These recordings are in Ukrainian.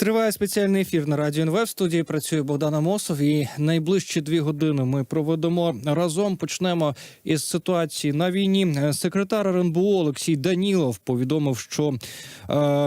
Триває спеціальний ефір на радіо НВ. В студії працює Богдан Амосов. І найближчі дві години ми проведемо разом. Почнемо із ситуації на війні. Секретар РНБО Олексій Данілов повідомив, що е,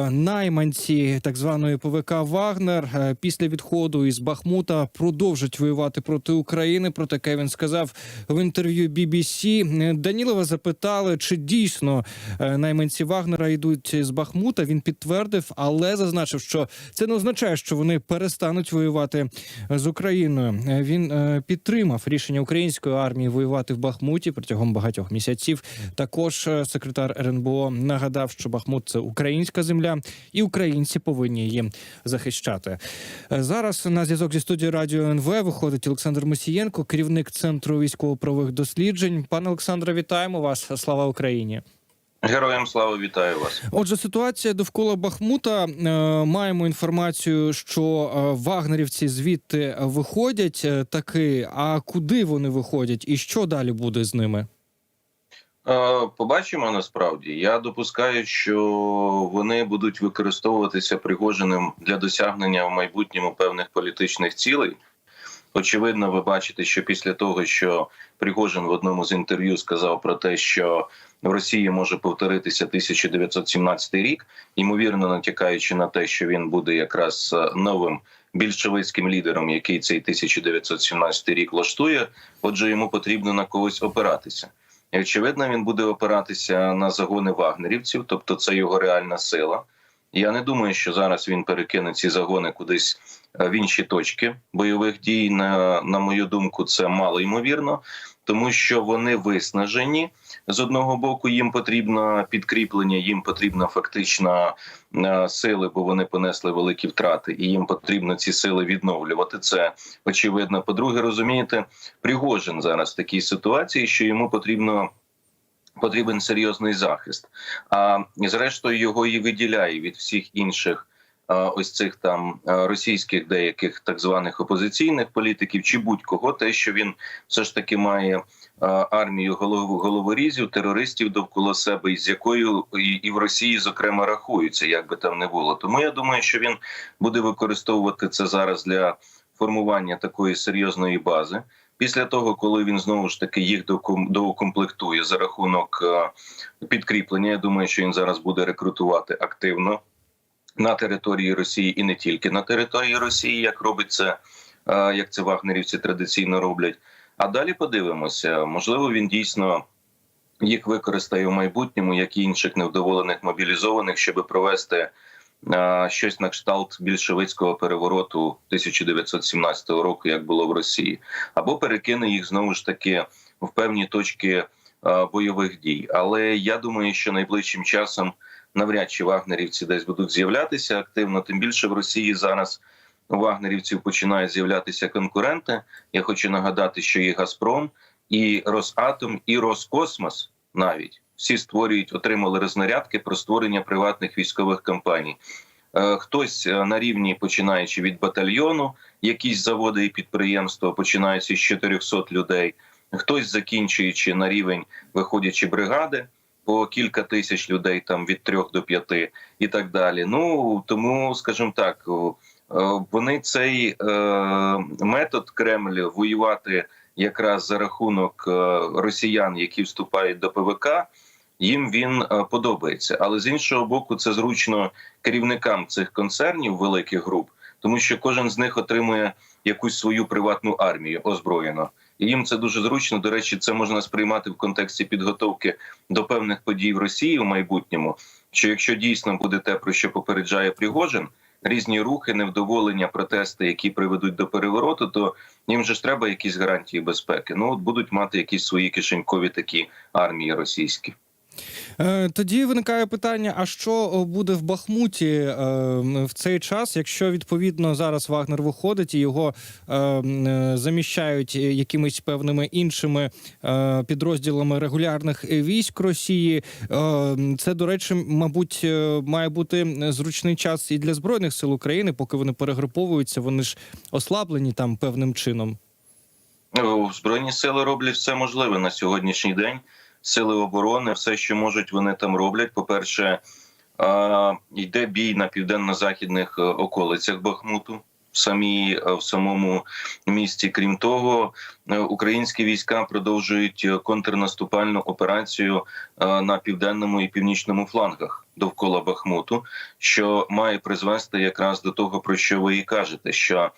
найманці так званої ПВК Вагнер е, після відходу із Бахмута продовжать воювати проти України. Про таке він сказав в інтерв'ю BBC. Данілова запитали, чи дійсно е, найманці Вагнера йдуть з Бахмута. Він підтвердив, але зазначив, що це не означає, що вони перестануть воювати з Україною. Е, Він е, підтримав рішення української армії воювати в Бахмуті протягом багатьох місяців. Також е, секретар РНБО нагадав, що Бахмут це українська земля, і українці повинні її захищати. Е, Зараз на зв'язок зі студією радіо НВ виходить Олександр Мосієнко, керівник центру військово-правових досліджень. Пане Олександре, вітаємо вас! Слава Україні! Героям слава вітаю вас. Отже, ситуація довкола Бахмута. Е, маємо інформацію, що е, вагнерівці звідти виходять е, таки. А куди вони виходять, і що далі буде з ними? Побачимо насправді. Я допускаю, що вони будуть використовуватися Пригожиним для досягнення в майбутньому певних політичних цілей. Очевидно, ви бачите, що після того, що Пригожин в одному з інтерв'ю сказав про те, що в Росії може повторитися 1917 рік, ймовірно натякаючи на те, що він буде якраз е, новим більшовицьким лідером, який цей 1917 рік влаштує. Отже, йому потрібно на когось опиратися. І очевидно, він буде опиратися на загони вагнерівців, тобто це його реальна сила. Я не думаю, що зараз він перекине ці загони кудись в інші точки бойових дій. На, на мою думку, це мало ймовірно, тому що вони виснажені з одного боку. Їм потрібно підкріплення, їм потрібна фактично е, сили, бо вони понесли великі втрати, і їм потрібно ці сили відновлювати. Це очевидно. По-друге, розумієте, Пригожин зараз в такій ситуації, що йому потрібно. Потрібен серйозний захист, а зрештою його і виділяє від всіх інших ось цих там російських деяких так званих опозиційних політиків чи будь-кого, те, що він все ж таки має армію голов, головорізів, терористів довкола себе, із якою і, в Росії зокрема рахуються, як би там не було. Тому я думаю, що він буде використовувати це зараз для формування такої серйозної бази. Після того, коли він знову ж таки їх доукомплектує за рахунок е, підкріплення, я думаю, що він зараз буде рекрутувати активно на території Росії і не тільки на території Росії, як робить це, е, як це вагнерівці традиційно роблять. А далі подивимося, можливо, він дійсно їх використає в майбутньому, як і інших невдоволених мобілізованих, щоб провести е, щось на кшталт більшовицького перевороту 1917 року, як було в Росії, або перекине їх знову ж таки в певні точки е, бойових дій. Але я думаю, що найближчим часом навряд чи вагнерівці десь будуть з'являтися активно. Тим більше в Росії зараз у вагнерівців починають з'являтися конкуренти. Я хочу нагадати, що і Газпром, і Росатом, і Роскосмос навіть всі створюють, отримали рознарядки про створення приватних військових компаній. Е, Хтось е, на рівні, починаючи від батальйону, якісь заводи і підприємства, починаючи з 400 людей, хтось закінчуючи на рівень, виходячи бригади по кілька тисяч людей, там від трьох до п'яти, і так далі. Ну тому, скажімо так, е, вони цей е, метод Кремль воювати якраз за рахунок е, росіян, які вступають до ПВК. Їм він подобається, але з іншого боку, це зручно керівникам цих концернів великих груп, тому що кожен з них отримує якусь свою приватну армію озброєно. Їм це дуже зручно. До речі, це можна сприймати в контексті підготовки до певних подій в Росії в майбутньому. Що якщо дійсно буде те, про що попереджає Пригожин, різні рухи, невдоволення, протести, які приведуть до перевороту, то їм же ж треба якісь гарантії безпеки. Ну от будуть мати якісь свої кишенькові такі армії російські. Е, Тоді виникає питання: а що буде в Бахмуті е, в цей час, якщо відповідно зараз Вагнер виходить і його е, заміщають якимись певними іншими е, підрозділами регулярних військ Росії? Е, Це, до речі, мабуть, е, має бути зручний час і для збройних сил України, поки вони перегруповуються, вони ж ослаблені там певним чином. Е, Збройні сили роблять все можливе на сьогоднішній день. Сили оборони, все, що можуть, вони там роблять. По перше, Йде бій на південно-західних е, околицях Бахмуту. В самій е, в самому місті, крім того, е, українські війська продовжують контрнаступальну операцію на південному і північному флангах довкола Бахмуту, що має призвести якраз до того, про що ви і кажете, що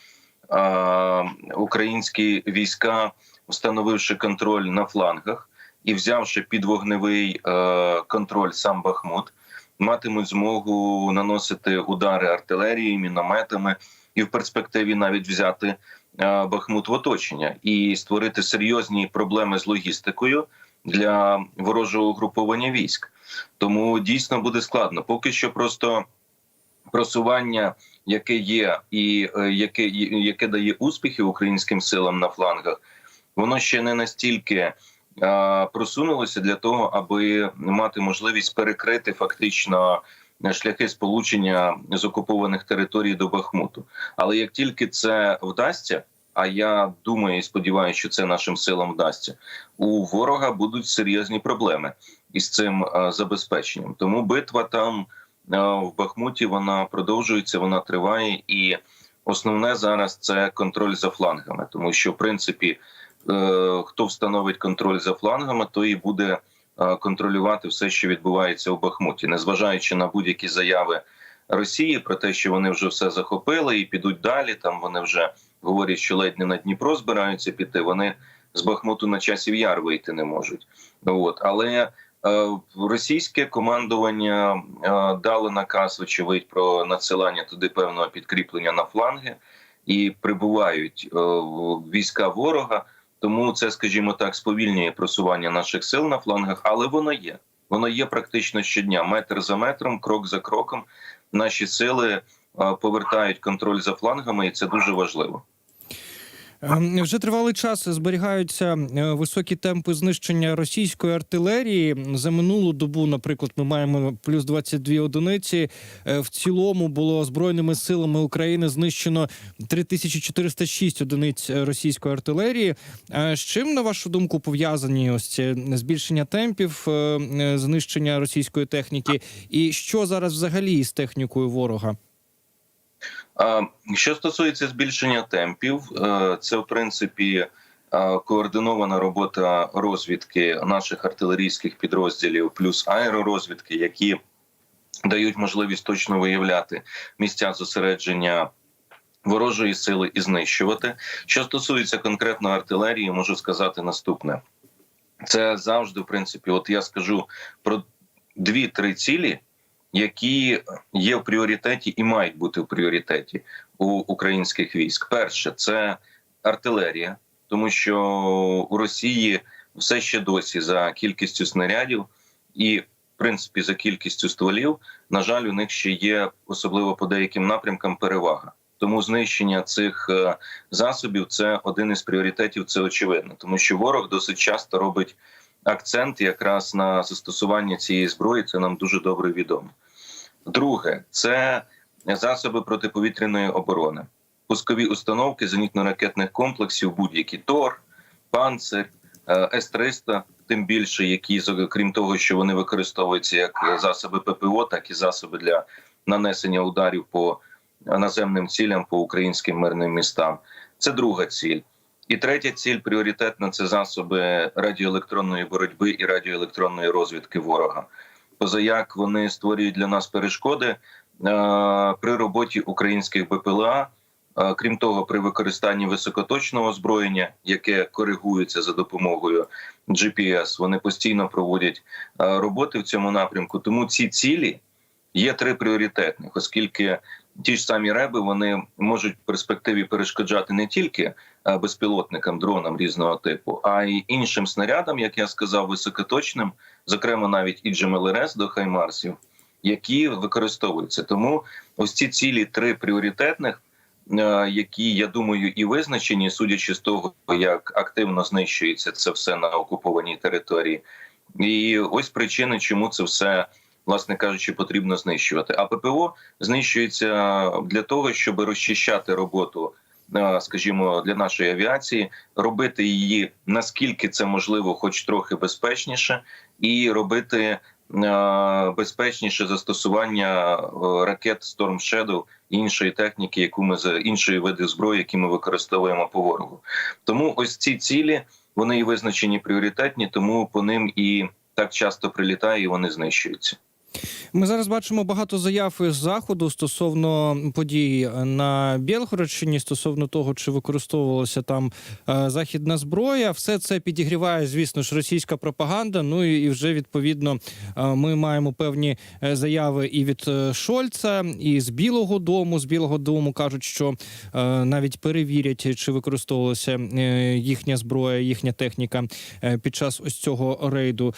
е, українські війська, встановивши контроль на флангах і взявши під вогневий е, контроль сам Бахмут, матимуть змогу наносити удари артилерії, мінометами і в перспективі навіть взяти е, Бахмут в оточення і створити серйозні проблеми з логістикою для ворожого угруповання військ. Тому дійсно буде складно. Поки що просто просування, яке є, і е, яке, яке дає успіхи українським силам на флангах, воно ще не настільки е, просунулося для того, аби мати можливість перекрити фактично шляхи сполучення з окупованих територій до Бахмуту. Але як тільки це вдасться, а я думаю і сподіваюся, що це нашим силам вдасться, у ворога будуть серйозні проблеми із цим е, забезпеченням. Тому битва там е, в Бахмуті вона продовжується, вона триває, і основне зараз це контроль за флангами, тому що в принципі е, хто встановить контроль за флангами, то і буде е, контролювати все, що відбувається у Бахмуті, незважаючи на будь-які заяви Росії про те, що вони вже все захопили і підуть далі. Там вони вже говорять, що ледь не на Дніпро збираються піти. Вони з Бахмуту на часів яр вийти не можуть. От але е, російське командування е, дало наказ, очевидь, про надсилання туди певного підкріплення на фланги, і прибувають е, війська ворога. Тому це, скажімо так, сповільнює просування наших сил на флангах, але воно є. Воно є практично щодня, метр за метром, крок за кроком. Наші сили повертають контроль за флангами, і це дуже важливо. Ем, Вже тривалий час зберігаються е, високі темпи знищення російської артилерії. За минулу добу, наприклад, ми маємо плюс 22 одиниці. Е, В цілому було збройними силами України знищено 3406 одиниць російської артилерії. Е, З чим, на вашу думку, пов'язані ось це збільшення темпів знищення російської техніки? І що зараз взагалі із технікою ворога? Що стосується збільшення темпів, е, це в принципі е, координована робота розвідки наших артилерійських підрозділів, плюс аеророзвідки, які дають можливість точно виявляти місця зосередження. Ворожої сили і знищувати. Що стосується конкретно артилерії, можу сказати наступне: це завжди, в принципі, от я скажу про дві-три цілі, які є в пріоритеті і мають бути в пріоритеті у українських військ. Перше це артилерія, тому що у Росії все ще досі за кількістю снарядів і, в принципі, за кількістю стволів, на жаль, у них ще є особливо по деяким напрямкам перевага. Тому знищення цих е, засобів це один із пріоритетів. Це очевидно, тому що ворог досить часто робить акцент якраз на застосування цієї зброї. Це нам дуже добре відомо. Друге, це засоби протиповітряної оборони, пускові установки зенітно-ракетних комплексів, будь-які ТОР, панцир, е, С-300, тим більше, які крім того, що вони використовуються як засоби ППО, так і засоби для нанесення ударів по наземним цілям по українським мирним містам. Це друга ціль. І третя ціль пріоритетна це засоби радіоелектронної боротьби і радіоелектронної розвідки ворога. Позаяк вони створюють для нас перешкоди е, при роботі українських БПЛА. Е, Крім того, при використанні високоточного озброєння, яке коригується за допомогою GPS, вони постійно проводять е, роботи в цьому напрямку. Тому ці цілі є три пріоритетних, оскільки ті ж самі реби вони можуть в перспективі перешкоджати не тільки е, безпілотникам, дронам різного типу, а й іншим снарядам, як я сказав, високоточним, зокрема навіть і ДЖМЛРС до Хаймарсів, які використовуються. Тому ось ці цілі три пріоритетних. е, Які я думаю і визначені, судячи з того, як активно знищується це все на окупованій території, і ось причини, чому це все власне кажучи, потрібно знищувати. А ППО знищується для того, щоб розчищати роботу, е, скажімо, для нашої авіації, робити її наскільки це можливо, хоч трохи безпечніше, і робити безпечніше застосування е, ракет Storm Shadow іншої техніки, яку ми за іншої види зброї, які ми використовуємо по ворогу. Тому ось ці цілі вони і визначені пріоритетні, тому по ним і так часто прилітає, і вони знищуються. Ми зараз бачимо багато заяв із заходу стосовно подій на Білгородщині, стосовно того, чи використовувалася там е, західна зброя. Все це підігріває, звісно ж, російська пропаганда. Ну і, вже відповідно е, ми маємо певні е, заяви і від Шольца, і з Білого Дому. З Білого Дому кажуть, що навіть перевірять, чи використовувалася їхня зброя, їхня техніка під час ось цього рейду.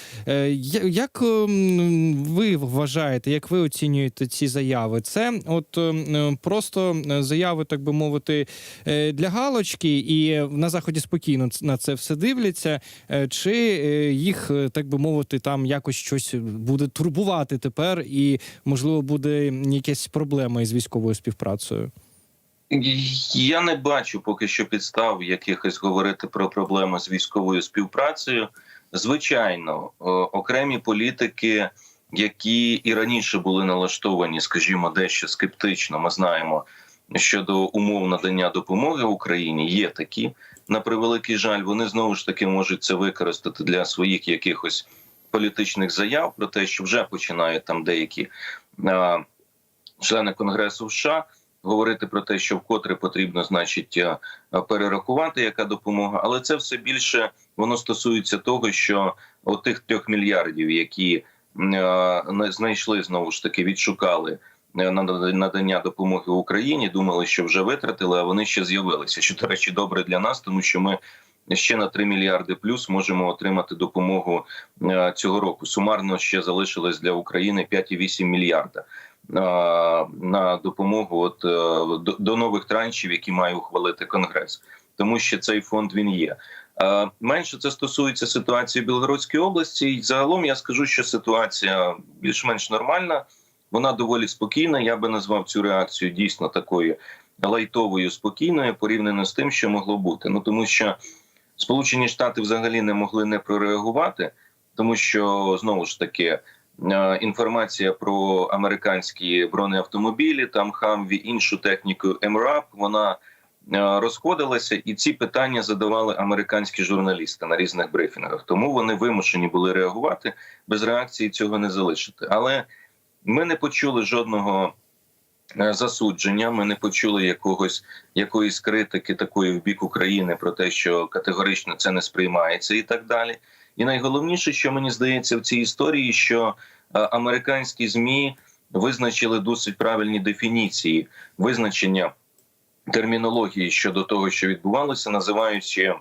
Як ем, ви вважаєте, як ви оцінюєте ці заяви? Це от ем, просто заяви, так би мовити, е, для галочки, і на заході спокійно на це все дивляться, е, чи е, їх, е, так би мовити, там якось щось буде турбувати тепер, і можливо буде якась проблема із військовою співпрацею? Я не бачу поки що підстав якихось говорити про проблеми з військовою співпрацею. Звичайно, е, окремі політики, які і раніше були налаштовані, скажімо, дещо скептично, ми знаємо щодо умов надання допомоги Україні. Є такі на превеликий жаль. Вони знову ж таки можуть це використати для своїх якихось політичних заяв про те, що вже починають там деякі е, члени конгресу США говорити про те, що вкотре потрібно, значить, е, перерахувати яка допомога, але це все більше воно стосується того, що отих трьох мільярдів, які знайшли знову ж таки, відшукали е, на надання допомоги Україні, думали, що вже витратили, а вони ще з'явилися. Що до речі, добре для нас, тому що ми. Ще на 3 мільярди плюс можемо отримати допомогу е, цього року. Сумарно ще залишилось для України 5,8 мільярда на допомогу от е, до нових траншів, які має ухвалити конгрес, тому що цей фонд він є. Е, Менше це стосується ситуації в Білгородській області. І загалом я скажу, що ситуація більш-менш нормальна. Вона доволі спокійна. Я би назвав цю реакцію дійсно такою лайтовою, спокійною, порівняно з тим, що могло бути. Ну тому що Сполучені Штати взагалі не могли не прореагувати, тому що знову ж таки е, інформація про американські бронеавтомобілі, там Хамві, іншу техніку МРАП, вона е, розходилася, і ці питання задавали американські журналісти на різних брифінгах. Тому вони вимушені були реагувати без реакції цього не залишити. Але ми не почули жодного. е, Засудження, ми не почули якогось якоїсь критики такої в бік України про те, що категорично це не сприймається, і так далі. І найголовніше, що мені здається в цій історії, що е, американські змі визначили досить правильні дефініції визначення термінології щодо того, що відбувалося, називаючи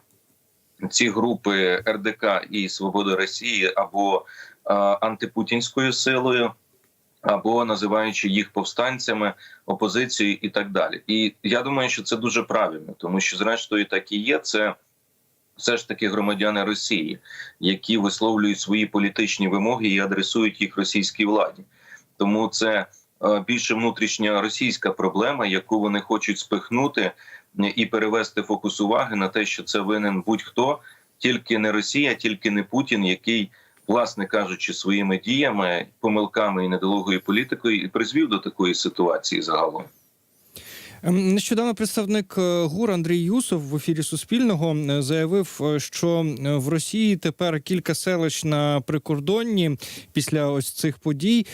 ці групи РДК і Свобода Росії або антипутінською силою. Або називаючи їх повстанцями, опозицією і так далі. І я думаю, що це дуже правильно, тому що, зрештою, так і є. Це все ж таки громадяни Росії, які висловлюють свої політичні вимоги і адресують їх російській владі. Тому це більше внутрішня російська проблема, яку вони хочуть спихнути е, і перевести фокус уваги на те, що це винен будь-хто, тільки не Росія, тільки не Путін, який, власне кажучи, своїми діями, помилками і недолугою політикою і призвів до такої ситуації загалом. Ем, Нещодавно представник е, ГУР Андрій Юсов в ефірі Суспільного е, заявив, е, що в Росії тепер кілька селищ на прикордонні після ось цих подій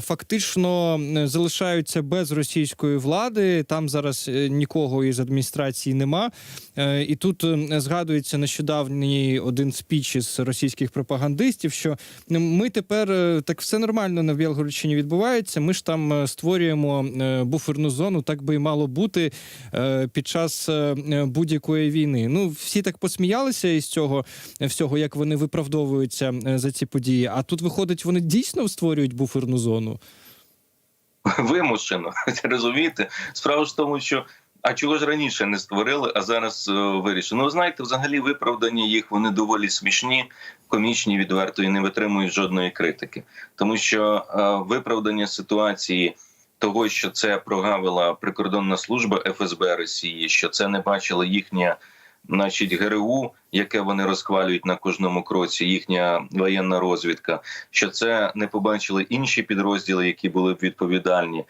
фактично залишаються без російської влади. Там зараз нікого із адміністрації нема. І тут е, згадується нещодавній один спіч із російських пропагандистів, що ми тепер так все нормально на Білгородщині відбувається. Ми ж там створюємо буферну зону, так би і мало бути е, під час е, будь-якої війни. Ну всі так посміялися із цього всього, як вони виправдовуються е, за ці події. А тут виходить, вони дійсно створюють буферну зону. вимушено. Розумієте? Справа ж в тому, що а чого ж раніше не створили, а зараз вирішили. Ну, знаєте, взагалі виправдання їх вони доволі смішні, комічні, відверто і не витримують жодної критики, тому що е, виправдання ситуації. Того, що це прогавила прикордонна служба ФСБ Росії, що це не бачила їхня значить, ГРУ, яке вони розхвалюють на кожному кроці, їхня воєнна розвідка, що це не побачили інші підрозділи, які були б відповідальні.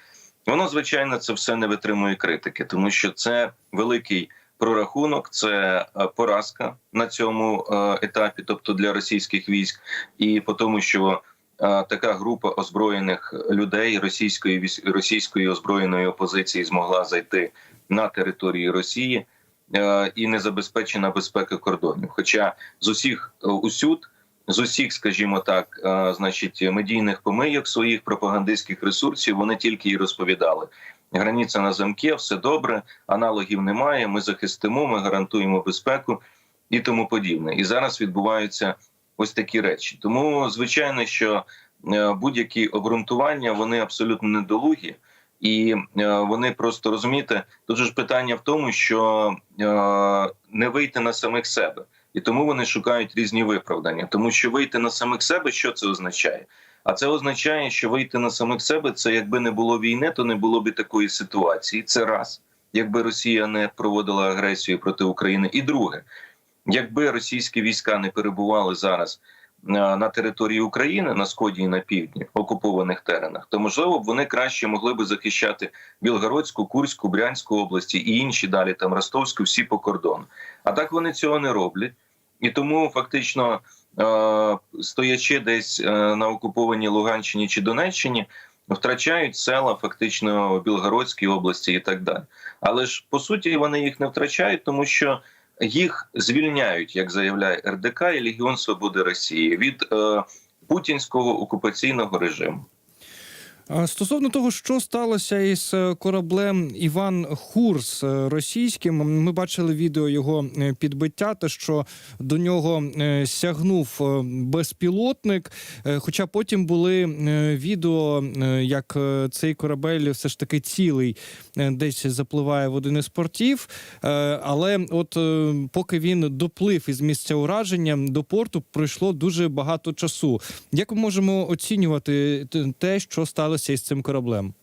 Воно звичайно це все не витримує критики, тому що це великий прорахунок, це е, поразка на цьому е, етапі, тобто для російських військ, і по тому, що така група озброєних людей російської російської озброєної опозиції змогла зайти на території Росії е, і не забезпечена безпека кордонів. Хоча з усіх е, усюд. З усіх, скажімо так, е, значить, медійних помийок своїх пропагандистських ресурсів вони тільки і розповідали: границя на замки, все добре, аналогів немає. Ми захистимо, ми гарантуємо безпеку і тому подібне. І зараз відбуваються ось такі речі. Тому, звичайно, що е, будь-які обґрунтування вони абсолютно недолугі. І е, вони просто розумієте, тут ж питання в тому, що е, не вийти на самих себе, і тому вони шукають різні виправдання. Тому що вийти на самих себе, що це означає? А це означає, що вийти на самих себе це якби не було війни, то не було б такої ситуації. Це раз, якби Росія не проводила агресію проти України. І друге, якби російські війська не перебували зараз е, на території України на сході і на півдні окупованих теренах, то можливо б вони краще могли би захищати Білгородську, Курську, Брянську області і інші далі там Ростовську, всі по кордону. А так вони цього не роблять, і тому фактично. е, Стоячи десь е, на окупованій Луганщині чи Донеччині, втрачають села фактично в Білгородській області і так далі. Але ж по суті вони їх не втрачають, тому що їх звільняють, як заявляє РДК і Легіон Свободи Росії від е, путінського окупаційного режиму. Стосовно того, що сталося із е, кораблем Іван Хурс е, російським, ми бачили відео його е, підбиття, те, що до нього сягнув безпілотник. Хоча потім були відео, як цей корабель все ж таки цілий десь запливає в один із портів. Але от поки він доплив із місця ураження до порту, пройшло дуже багато часу. Як ми можемо оцінювати те, що сталося із цим кораблем?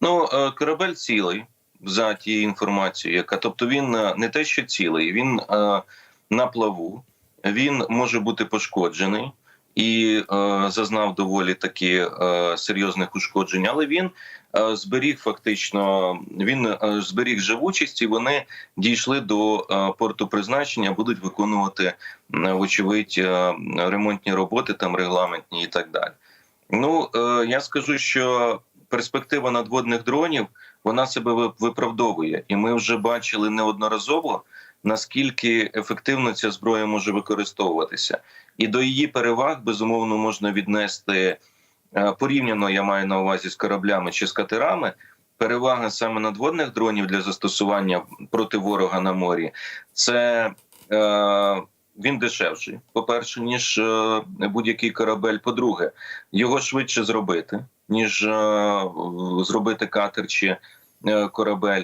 Ну е, корабель цілий за тією інформацією, яка тобто він е, не те, що цілий, він е, на плаву, він може бути пошкоджений і е, зазнав доволі таки е, серйозних ушкоджень, але він е, зберіг фактично він е, зберіг живучість, і вони дійшли до е, порту призначення, будуть виконувати е, вочевидь е, ремонтні роботи, там регламентні і так далі. Ну е, я скажу, що перспектива надводних дронів вона себе ви- виправдовує, і ми вже бачили неодноразово наскільки ефективно ця зброя може використовуватися, і до її переваг безумовно можна віднести е, порівняно. Я маю на увазі з кораблями чи з катерами. Перевага саме надводних дронів для застосування проти ворога на морі це е, він дешевший. По перше, ніж е, будь-який корабель. По-друге, його швидше зробити, ніж е, зробити катер чи е, корабель.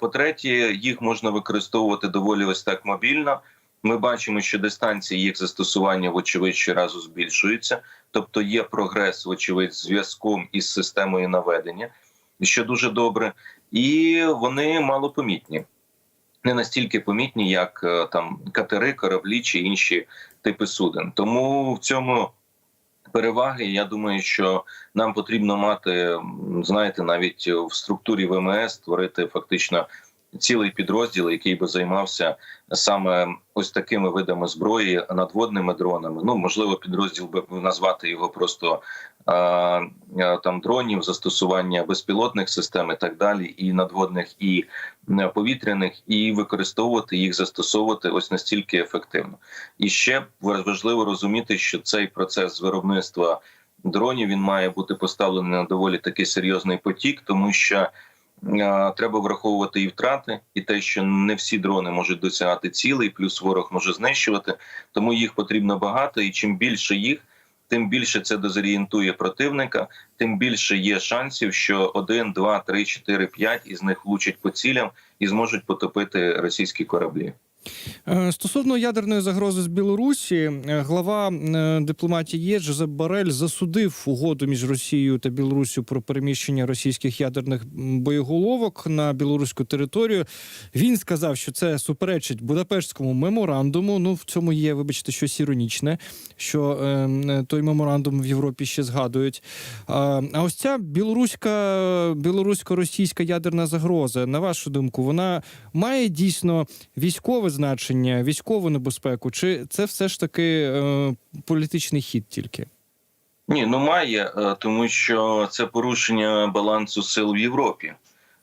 По-третє, їх можна використовувати доволі ось так мобільно. Ми бачимо, що дистанції їх застосування, вочевидь, щоразу збільшуються, тобто є прогрес, вочевидь, зв'язком із системою наведення, що дуже добре, і вони малопомітні. Не настільки помітні, як е, там катери, кораблі чи інші типи суден. Тому в цьому переваги. Я думаю, що нам потрібно мати, знаєте, навіть в структурі ВМС створити фактично цілий підрозділ, який би займався саме ось такими видами зброї, надводними дронами. Ну можливо, підрозділ би назвати його просто а, там дронів, застосування безпілотних систем і так далі, і надводних, і повітряних, і використовувати їх, застосовувати ось настільки ефективно. І ще важливо розуміти, що цей процес з виробництва дронів він має бути поставлений на доволі такий серйозний потік, тому що треба враховувати і втрати, і те, що не всі дрони можуть досягати цілей, плюс ворог може знищувати. Тому їх потрібно багато, і чим більше їх. Тим більше це дезорієнтує противника, тим більше є шансів, що один, два, три, чотири, п'ять із них влучать по цілям і зможуть потопити російські кораблі. Е, Стосовно ядерної загрози з Білорусі, е, глава е, дипломатії ЄС Жозеп Барель засудив угоду між Росією та Білорусію про переміщення російських ядерних боєголовок на білоруську територію. Він сказав, що це суперечить Будапештському меморандуму. Ну в цьому є, вибачте, щось іронічне, що е, той меморандум в Європі ще згадують. А, а ось ця білоруська білорусько-російська ядерна загроза, на вашу думку, вона має дійсно військове значення, військову небезпеку, чи це все ж таки е, політичний хід тільки? Ні, ну має, е, тому що це порушення балансу сил в Європі.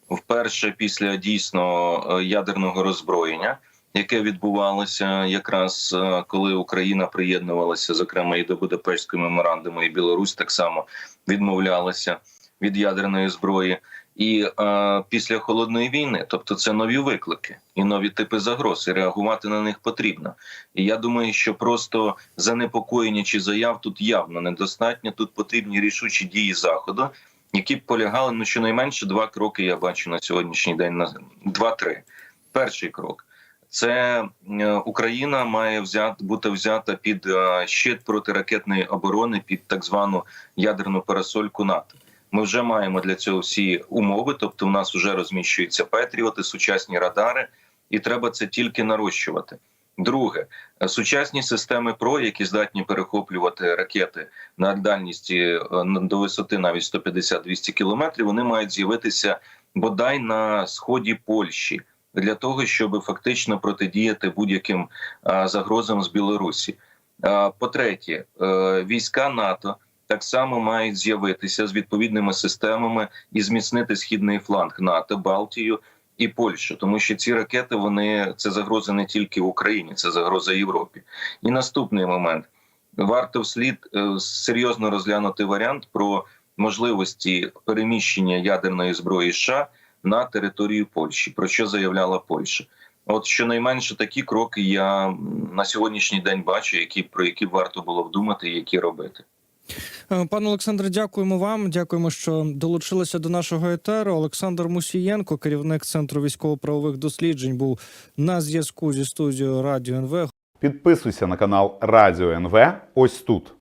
Вперше після дійсно е, ядерного роззброєння, яке відбувалося якраз е, коли Україна приєднувалася, зокрема і до Будапештського меморандуму, і Білорусь так само відмовлялася від ядерної зброї. І е, після холодної війни, тобто це нові виклики і нові типи загроз, і реагувати на них потрібно. І я думаю, що просто занепокоєння чи заяв тут явно недостатньо. Тут потрібні рішучі дії заходу, які б полягали ну щонайменше два кроки. Я бачу на сьогоднішній день на два-три. Перший крок це е, Україна має взяти бути взята під е, щит протиракетної оборони, під так звану ядерну парасольку НАТО. Ми вже маємо для цього всі умови, тобто, у нас вже розміщуються патріоти, сучасні радари, і треба це тільки нарощувати. Друге, е, сучасні системи ПРО, які здатні перехоплювати ракети на дальності е, до висоти навіть 150-200 кілометрів, вони мають з'явитися бодай на сході Польщі для того, щоб фактично протидіяти будь-яким загрозам з Білорусі. По-третє, е, війська НАТО так само мають з'явитися з відповідними системами і зміцнити східний фланг НАТО, Балтію і Польщу, тому що ці ракети вони це загроза не тільки Україні, це загроза Європі. І наступний момент варто вслід е, серйозно розглянути варіант про можливості переміщення ядерної зброї США на територію Польщі, про що заявляла Польща. От щонайменше такі кроки я на сьогоднішній день бачу, які про які варто було вдумати, і які робити. Е, Пане Олександре, дякуємо вам. Дякуємо, що долучилися до нашого етеру. Олександр Мусієнко, керівник центру військово-правових досліджень, був на зв'язку зі студією Радіо НВ. Підписуйся на канал Радіо НВ ось тут.